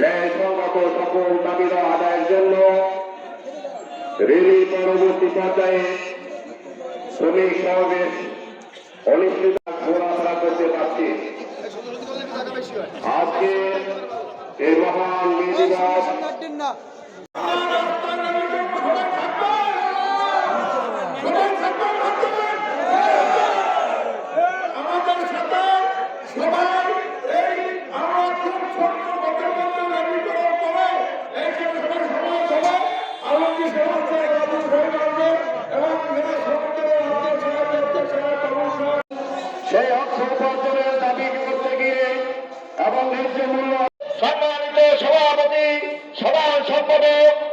ন্যায়সঙ্গত সকল দাবি আদায়ের জন্য রেলি পরবর্তী পর্যায়ে শ্রমিক সমাবেশ অনিশ্চিত ঘোরাফেরা করতে পারছি। আজকে এই মহান দিবস এবং ন্যায্য মূল্য সম্মানিত সভাপতি সভা সম্পাদক